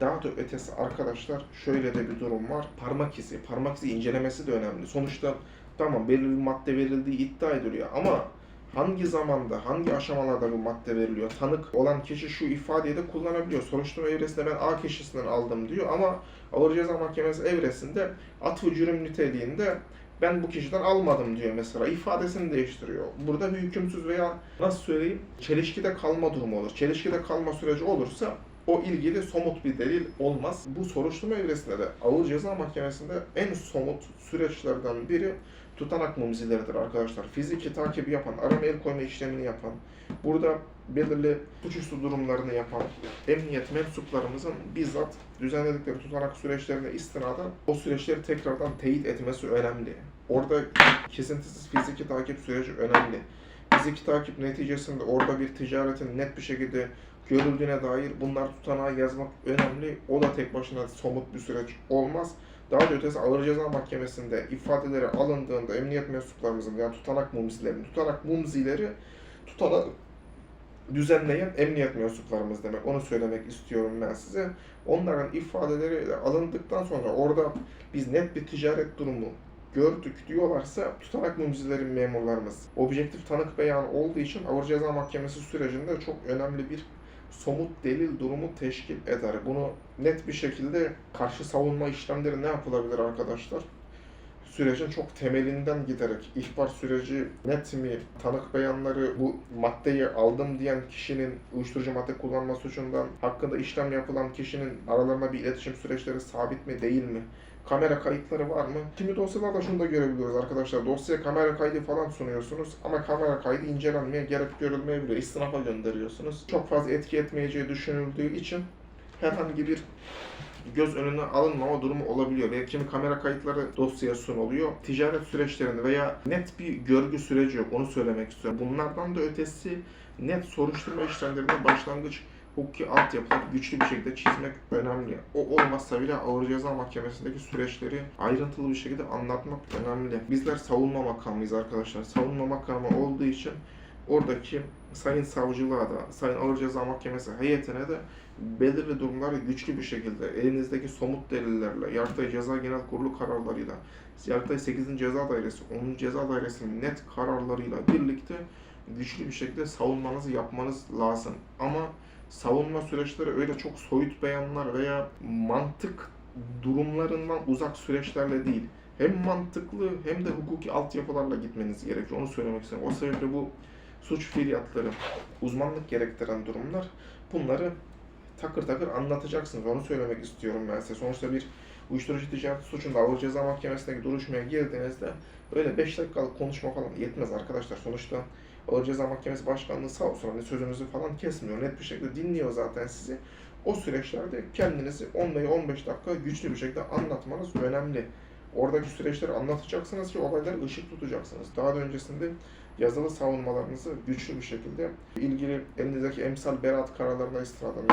Daha da ötesi arkadaşlar şöyle de bir durum var. Parmak izi, parmak izi incelemesi de önemli. Sonuçta tamam belirli bir madde verildiği iddia ediliyor ama hangi zamanda, hangi aşamalarda bu madde veriliyor? Tanık olan kişi şu ifadeyi de kullanabiliyor. Soruşturma evresinde ben A kişisinden aldım diyor ama Ağır Ceza Mahkemesi evresinde atfı cürüm niteliğinde ben bu kişiden almadım diyor mesela. ifadesini değiştiriyor. Burada hükümsüz veya nasıl söyleyeyim çelişkide kalma durumu olur. Çelişkide kalma süreci olursa o ilgili somut bir delil olmaz. Bu soruşturma evresinde de Ağır Ceza Mahkemesi'nde en somut süreçlerden biri tutanak mumzileridir arkadaşlar. Fiziki takibi yapan, arama el koyma işlemini yapan, burada belirli suçüstü durumlarını yapan emniyet mensuplarımızın bizzat düzenledikleri tutanak süreçlerine istinaden o süreçleri tekrardan teyit etmesi önemli. Orada kesintisiz fiziki takip süreci önemli. Fiziki takip neticesinde orada bir ticaretin net bir şekilde görüldüğüne dair bunlar tutanağa yazmak önemli. O da tek başına somut bir süreç olmaz. Daha da ötesi ağır ceza mahkemesinde ifadeleri alındığında emniyet mensuplarımızın yani tutanak mumzilerin, tutanak mumzileri tutanağı düzenleyen emniyet mensuplarımız demek. Onu söylemek istiyorum ben size. Onların ifadeleri de alındıktan sonra orada biz net bir ticaret durumu gördük diyorlarsa tutanak mumzilerin memurlarımız objektif tanık beyanı olduğu için Ağır Ceza Mahkemesi sürecinde çok önemli bir somut delil durumu teşkil eder. Bunu net bir şekilde karşı savunma işlemleri ne yapılabilir arkadaşlar? Sürecin çok temelinden giderek ihbar süreci net mi, tanık beyanları bu maddeyi aldım diyen kişinin uyuşturucu madde kullanma suçundan hakkında işlem yapılan kişinin aralarında bir iletişim süreçleri sabit mi değil mi? Kamera kayıtları var mı? Kimi dosyalarda şunu da görebiliyoruz arkadaşlar. Dosyaya kamera kaydı falan sunuyorsunuz ama kamera kaydı incelenmeye gerek görülmeyebiliyor. İstinafa gönderiyorsunuz. Çok fazla etki etmeyeceği düşünüldüğü için herhangi bir göz önüne alınmama durumu olabiliyor. Veya kimi kamera kayıtları dosyaya sunuluyor. Ticaret süreçlerinde veya net bir görgü süreci yok. Onu söylemek istiyorum. Bunlardan da ötesi net soruşturma işlemlerinde başlangıç hukuki altyapıları güçlü bir şekilde çizmek önemli. O olmazsa bile Ağır Ceza Mahkemesi'ndeki süreçleri ayrıntılı bir şekilde anlatmak önemli. Bizler savunma makamıyız arkadaşlar. Savunma makamı olduğu için oradaki Sayın Savcılığa da, Sayın Ağır Ceza Mahkemesi heyetine de belirli durumları güçlü bir şekilde elinizdeki somut delillerle, Yargıtay Ceza Genel Kurulu kararlarıyla, Yargıtay 8. Ceza Dairesi, 10. Ceza Dairesi'nin net kararlarıyla birlikte güçlü bir şekilde savunmanızı yapmanız lazım. Ama savunma süreçleri öyle çok soyut beyanlar veya mantık durumlarından uzak süreçlerle değil. Hem mantıklı hem de hukuki altyapılarla gitmeniz gerekiyor. Onu söylemek istiyorum. O sebeple bu suç fiiliyatları, uzmanlık gerektiren durumlar bunları takır takır anlatacaksınız. Onu söylemek istiyorum ben size. Sonuçta bir uyuşturucu ticaret suçunda Ağır Ceza Mahkemesi'ndeki duruşmaya girdiğinizde öyle 5 dakikalık konuşma falan yetmez arkadaşlar. Sonuçta Ağır Ceza Mahkemesi Başkanlığı sağ olsun hani sözünüzü falan kesmiyor. Net bir şekilde dinliyor zaten sizi. O süreçlerde kendinizi 10 veya 15 dakika güçlü bir şekilde anlatmanız önemli. Oradaki süreçleri anlatacaksınız ki olayları ışık tutacaksınız. Daha da öncesinde yazılı savunmalarınızı güçlü bir şekilde ilgili elinizdeki emsal beraat kararlarına istinaden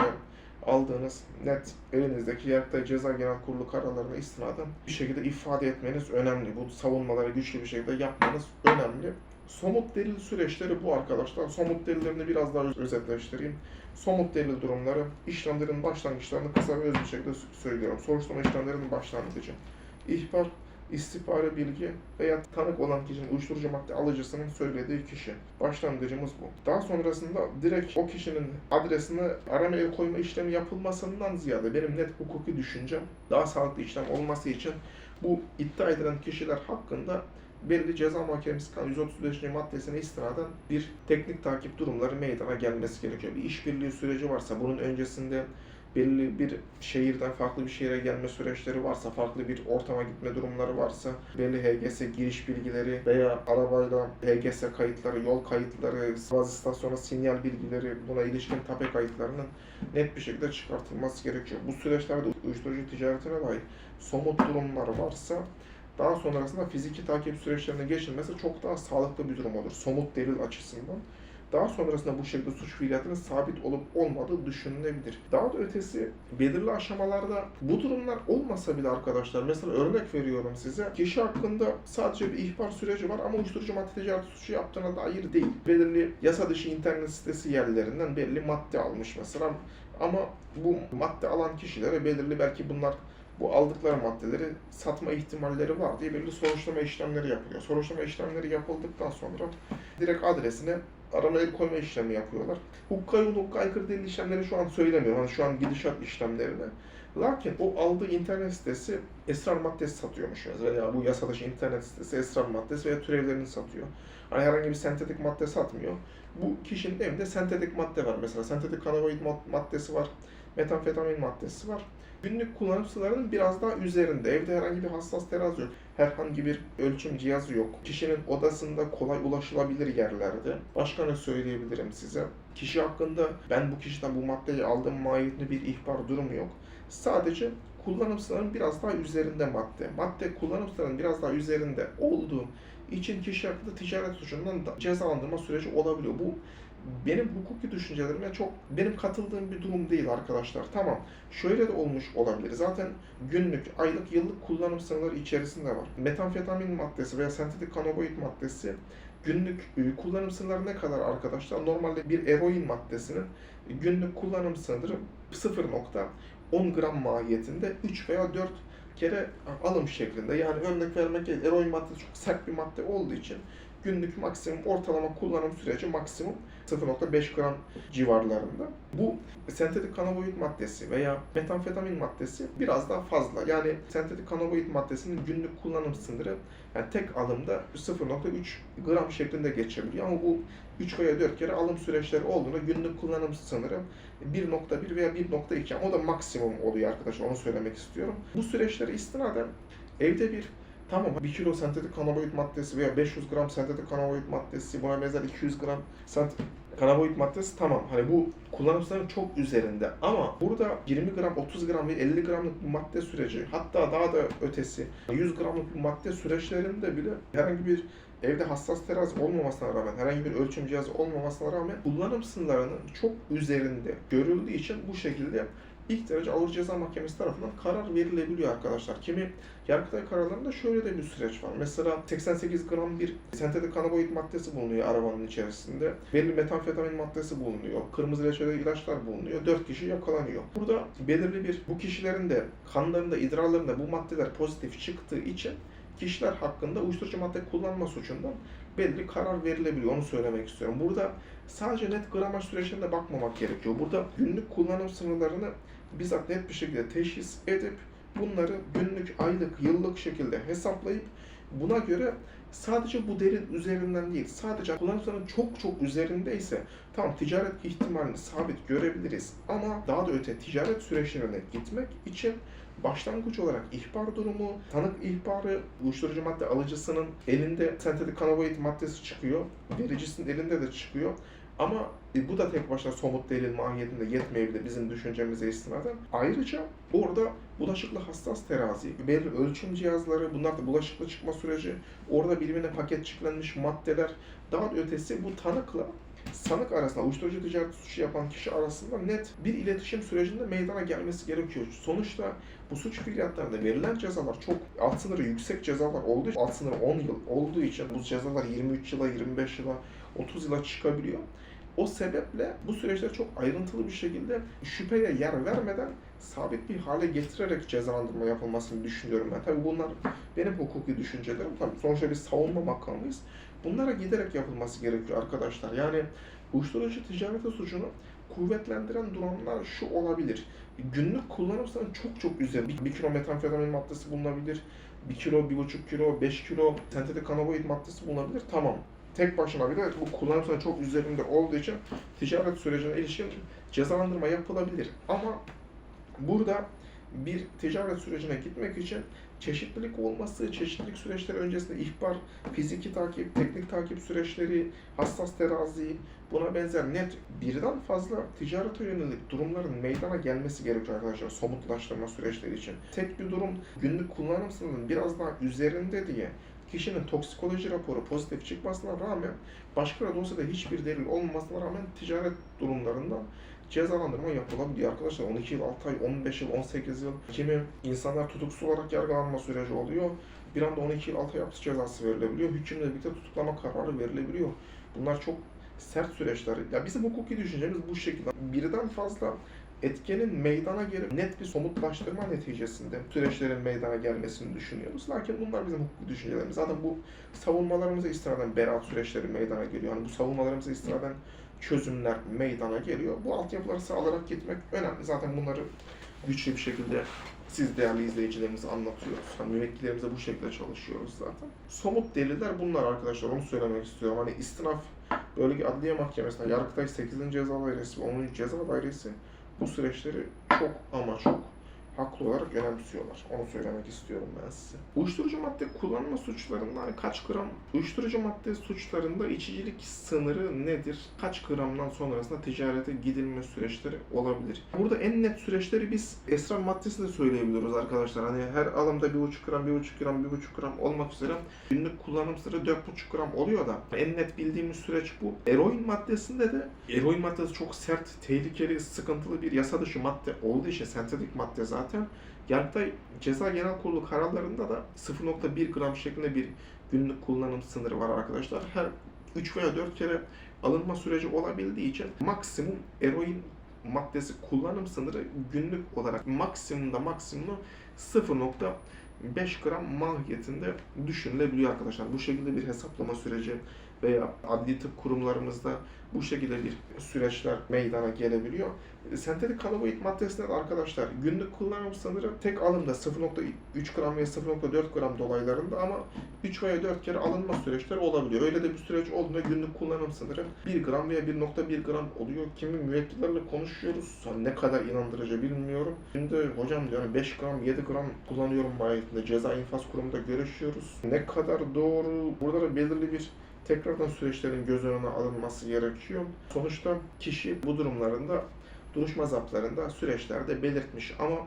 aldığınız net elinizdeki Yargıtay Ceza Genel Kurulu kararlarına istinaden bir şekilde ifade etmeniz önemli. Bu savunmaları güçlü bir şekilde yapmanız önemli. Somut delil süreçleri bu arkadaşlar. Somut delillerini biraz daha özetleştireyim. Somut delil durumları, işlemlerin başlangıçlarını kısa ve öz bir şekilde söylüyorum. Soruşturma işlemlerinin başlangıcı. İhbar, istihbari bilgi veya tanık olan kişinin uyuşturucu madde alıcısının söylediği kişi. Başlangıcımız bu. Daha sonrasında direkt o kişinin adresine arama el koyma işlemi yapılmasından ziyade benim net hukuki düşüncem daha sağlıklı işlem olması için bu iddia edilen kişiler hakkında belirli ceza mahkemesi kanunu 135. maddesine istinaden bir teknik takip durumları meydana gelmesi gerekiyor. Bir işbirliği süreci varsa bunun öncesinde belirli bir şehirden farklı bir şehire gelme süreçleri varsa, farklı bir ortama gitme durumları varsa, belli HGS giriş bilgileri veya arabayla HGS kayıtları, yol kayıtları, bazı istasyona sinyal bilgileri, buna ilişkin tape kayıtlarının net bir şekilde çıkartılması gerekiyor. Bu süreçlerde uyuşturucu ticaretine dair somut durumlar varsa daha sonrasında fiziki takip süreçlerine geçilmesi çok daha sağlıklı bir durum olur. Somut delil açısından. Daha sonrasında bu şekilde suç fiiliyatının sabit olup olmadığı düşünülebilir. Daha da ötesi belirli aşamalarda bu durumlar olmasa bile arkadaşlar mesela örnek veriyorum size. Kişi hakkında sadece bir ihbar süreci var ama uyuşturucu madde ticareti suçu yaptığına dair değil. Belirli yasa dışı internet sitesi yerlerinden belli madde almış mesela Ama bu madde alan kişilere belirli belki bunlar bu aldıkları maddeleri satma ihtimalleri var diye belirli soruşturma işlemleri yapılıyor. Soruşturma işlemleri yapıldıktan sonra direkt adresine arama el koyma işlemi yapıyorlar. Hukka uygun, hukka aykırı değil işlemleri şu an söylemiyorum. Hani şu an gidişat işlemlerine. Lakin o aldığı internet sitesi esrar maddesi satıyormuş veya bu yasa dışı internet sitesi esrar maddesi veya türevlerini satıyor. Hani herhangi bir sentetik madde satmıyor. Bu kişinin evinde sentetik madde var. Mesela sentetik kanabinoid mad- maddesi var, metamfetamin maddesi var. Günlük kullanım sınırlarının biraz daha üzerinde. Evde herhangi bir hassas terazi yok. Herhangi bir ölçüm cihazı yok. Kişinin odasında kolay ulaşılabilir yerlerde. Başka ne söyleyebilirim size? Kişi hakkında ben bu kişiden bu maddeyi aldığım mahiyetinde bir ihbar durumu yok. Sadece kullanım sınırının biraz daha üzerinde madde. Madde kullanım sınırının biraz daha üzerinde olduğu için kişi hakkında ticaret suçundan da cezalandırma süreci olabiliyor. Bu benim hukuki düşüncelerime çok benim katıldığım bir durum değil arkadaşlar. Tamam. Şöyle de olmuş olabilir. Zaten günlük, aylık, yıllık kullanım sınırları içerisinde var. Metamfetamin maddesi veya sentetik kanabinoid maddesi günlük e, kullanım sınırları ne kadar arkadaşlar? Normalde bir eroin maddesinin günlük kullanım sınırı 0.10 gram mahiyetinde 3 veya 4 kere alım şeklinde. Yani örnek vermek gerekirse eroin maddesi çok sert bir madde olduğu için günlük maksimum ortalama kullanım süreci maksimum 0.5 gram civarlarında. Bu sentetik kanabinoid maddesi veya metamfetamin maddesi biraz daha fazla. Yani sentetik kanabinoid maddesinin günlük kullanım sınırı yani tek alımda 0.3 gram şeklinde geçebiliyor ama bu 3 veya 4 kere alım süreçleri olduğunda günlük kullanım sınırı 1.1 veya 1.2 ama o da maksimum oluyor arkadaşlar onu söylemek istiyorum. Bu süreçlere istinaden evde bir Tamam 1 kilo sentetik kanabinoid maddesi veya 500 gram sentetik kanabinoid maddesi buna benzer 200 gram sentetik kanabinoid maddesi tamam. Hani bu kullanım sınırının çok üzerinde ama burada 20 gram 30 gram ve 50 gramlık bir madde süreci hatta daha da ötesi 100 gramlık bir madde süreçlerinde bile herhangi bir evde hassas terazi olmamasına rağmen herhangi bir ölçüm cihazı olmamasına rağmen kullanım sınırlarının çok üzerinde görüldüğü için bu şekilde ilk derece ağır ceza mahkemesi tarafından karar verilebiliyor arkadaşlar. Kimi Yargıtay kararlarında şöyle de bir süreç var. Mesela 88 gram bir sentetik kanabinoid maddesi bulunuyor arabanın içerisinde. Belli metamfetamin maddesi bulunuyor. Kırmızı reçeteli ilaçlar bulunuyor. 4 kişi yakalanıyor. Burada belirli bir bu kişilerin de kanlarında, idrarlarında bu maddeler pozitif çıktığı için kişiler hakkında uyuşturucu madde kullanma suçundan belli karar verilebiliyor. Onu söylemek istiyorum. Burada sadece net gramaj süreçlerine bakmamak gerekiyor. Burada günlük kullanım sınırlarını bizzat net bir şekilde teşhis edip bunları günlük, aylık, yıllık şekilde hesaplayıp buna göre sadece bu değerin üzerinden değil, sadece kullanım sınırının çok çok üzerindeyse tamam ticaret ihtimalini sabit görebiliriz ama daha da öte ticaret süreçlerine gitmek için başlangıç olarak ihbar durumu, tanık ihbarı, uyuşturucu madde alıcısının elinde sentetik kanabinoid maddesi çıkıyor, vericisinin elinde de çıkıyor. Ama e, bu da tek başına somut delil mahiyetinde yetmeyebilir bizim düşüncemize istinaden. Ayrıca orada bulaşıklı hassas terazi, belirli ölçüm cihazları, bunlar da bulaşıklı çıkma süreci, orada birbirine paketçiklenmiş maddeler, daha da ötesi bu tanıkla sanık arasında uyuşturucu ticareti suçu yapan kişi arasında net bir iletişim sürecinde meydana gelmesi gerekiyor. Sonuçta bu suç fiiliyatlarında verilen cezalar çok alt sınırı yüksek cezalar olduğu için, alt sınırı 10 yıl olduğu için bu cezalar 23 yıla, 25 yıla, 30 yıla çıkabiliyor. O sebeple bu süreçte çok ayrıntılı bir şekilde şüpheye yer vermeden sabit bir hale getirerek cezalandırma yapılmasını düşünüyorum ben. Tabii bunlar benim hukuki düşüncelerim. Tabii sonuçta biz savunma makamıyız. Bunlara giderek yapılması gerekiyor arkadaşlar. Yani uyuşturucu ticareti suçunu kuvvetlendiren durumlar şu olabilir. Günlük kullanım sınırı çok çok üzerinde. Bir, kilo metamfetamin maddesi bulunabilir. Bir kilo, bir buçuk kilo, beş kilo sentetik kanabinoid maddesi bulunabilir. Tamam. Tek başına bile bu kullanım sınırı çok üzerinde olduğu için ticaret sürecine ilişkin cezalandırma yapılabilir. Ama burada bir ticaret sürecine gitmek için çeşitlilik olması, çeşitlilik süreçleri öncesinde ihbar, fiziki takip, teknik takip süreçleri, hassas terazi, buna benzer net birden fazla ticarete yönelik durumların meydana gelmesi gerekiyor arkadaşlar somutlaştırma süreçleri için. Tek bir durum günlük kullanım sınırının biraz daha üzerinde diye kişinin toksikoloji raporu pozitif çıkmasına rağmen başka dosyada hiçbir delil olmamasına rağmen ticaret durumlarından cezalandırma yapılabiliyor arkadaşlar. 12 yıl, 6 ay, 15 yıl, 18 yıl. Kimi insanlar tutuksuz olarak yargılanma süreci oluyor. Bir anda 12 yıl 6 ay hapis cezası verilebiliyor. Hükümle birlikte tutuklama kararı verilebiliyor. Bunlar çok sert süreçler. Ya bizim hukuki düşüncemiz bu şekilde. Birden fazla etkenin meydana gelip net bir somutlaştırma neticesinde süreçlerin meydana gelmesini düşünüyoruz. Lakin bunlar bizim hukuk düşüncelerimiz. Zaten bu savunmalarımıza istinaden beraat süreçleri meydana geliyor. Yani bu savunmalarımıza istinaden çözümler meydana geliyor. Bu altyapıları sağlayarak gitmek önemli. Zaten bunları güçlü bir şekilde siz değerli izleyicilerimize anlatıyoruz. Hani müvekkillerimize bu şekilde çalışıyoruz zaten. Somut deliller bunlar arkadaşlar. Onu söylemek istiyorum. Hani istinaf Bölge Adliye Mahkemesi'nde Yargıtay 8. Ceza Dairesi ve 10. Ceza Dairesi bu süreçleri çok ama çok haklı olarak önemsiyorlar. Onu söylemek istiyorum ben size. Uyuşturucu madde kullanma suçlarında hani kaç gram uyuşturucu madde suçlarında içicilik sınırı nedir? Kaç gramdan sonrasında ticarete gidilme süreçleri olabilir? Burada en net süreçleri biz esrar maddesi de söyleyebiliyoruz arkadaşlar. Hani her alımda 1,5 gram, 1,5 gram, 1,5 gram olmak üzere günlük kullanım sırrı 4,5 gram oluyor da en net bildiğimiz süreç bu. Eroin maddesinde de eroin maddesi çok sert, tehlikeli, sıkıntılı bir yasa dışı madde olduğu için sentetik madde zaten. Yargıtay Ceza Genel Kurulu kararlarında da 0.1 gram şeklinde bir günlük kullanım sınırı var arkadaşlar. Her 3 veya 4 kere alınma süreci olabildiği için maksimum eroin maddesi kullanım sınırı günlük olarak maksimumda maksimum 0.5 gram mahiyetinde düşünülebiliyor arkadaşlar. Bu şekilde bir hesaplama süreci veya adli tıp kurumlarımızda bu şekilde bir süreçler meydana gelebiliyor. Sentetik kanabinoid maddesinde de arkadaşlar günlük kullanım sınırı tek alımda 0.3 gram ve 0.4 gram dolaylarında ama 3 veya 4 kere alınma süreçleri olabiliyor. Öyle de bir süreç olduğunda günlük kullanım sınırı 1 gram veya 1.1 gram oluyor. Kimi müvekkillerle konuşuyoruz. Ne kadar inandırıcı bilmiyorum. Şimdi hocam diyor hani 5 gram 7 gram kullanıyorum mahiyetinde. Ceza infaz kurumunda görüşüyoruz. Ne kadar doğru? Burada da belirli bir tekrardan süreçlerin göz önüne alınması gerekiyor. Sonuçta kişi bu durumlarında duruşma zaplarında süreçlerde belirtmiş ama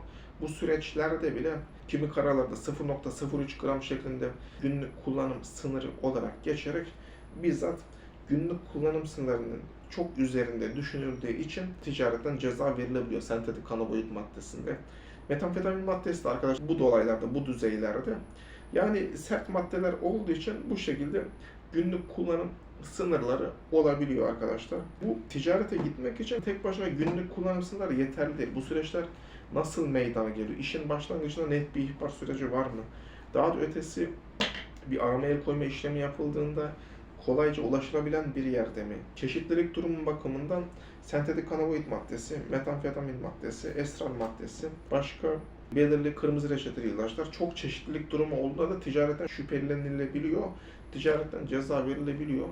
bu süreçlerde bile kimi kararlarda 0.03 gram şeklinde günlük kullanım sınırı olarak geçerek bizzat günlük kullanım sınırının çok üzerinde düşünüldüğü için ticaretten ceza verilebiliyor sentetik kanabinoid maddesinde. Metamfetamin maddesi de arkadaşlar bu dolaylarda, bu düzeylerde yani sert maddeler olduğu için bu şekilde günlük kullanım sınırları olabiliyor arkadaşlar. Bu ticarete gitmek için tek başına günlük kullanım sınırları yeterli değil. Bu süreçler nasıl meydana geliyor? İşin başlangıcında net bir ihbar süreci var mı? Daha da ötesi bir arama el koyma işlemi yapıldığında kolayca ulaşılabilen bir yerde mi? Çeşitlilik durumu bakımından sentetik kanabinoid maddesi, metamfetamin maddesi, esrar maddesi, başka belirli kırmızı reçeteli ilaçlar çok çeşitlilik durumu olduğunda da ticaretten şüphelenilebiliyor. Ticaretten ceza verilebiliyor.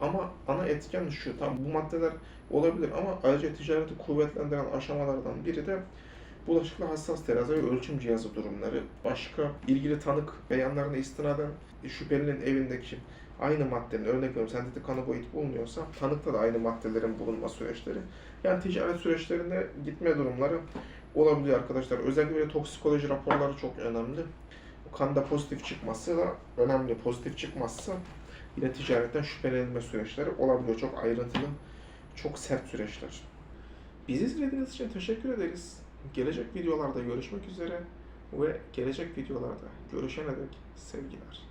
Ama ana etken şu, tam bu maddeler olabilir ama ayrıca ticareti kuvvetlendiren aşamalardan biri de bulaşıklı hassas terazi ve ölçüm cihazı durumları. Başka ilgili tanık beyanlarına istinaden şüphelinin evindeki aynı maddenin örnek veriyorum sentetik kanabinoid bulunuyorsa tanıkta da aynı maddelerin bulunma süreçleri. Yani ticaret süreçlerinde gitme durumları olabiliyor arkadaşlar. Özellikle toksikoloji raporları çok önemli. Kanda pozitif çıkması da önemli. Pozitif çıkmazsa yine ticaretten şüphelenilme süreçleri olabiliyor. Çok ayrıntılı, çok sert süreçler. Bizi izlediğiniz için teşekkür ederiz. Gelecek videolarda görüşmek üzere ve gelecek videolarda görüşene dek sevgiler.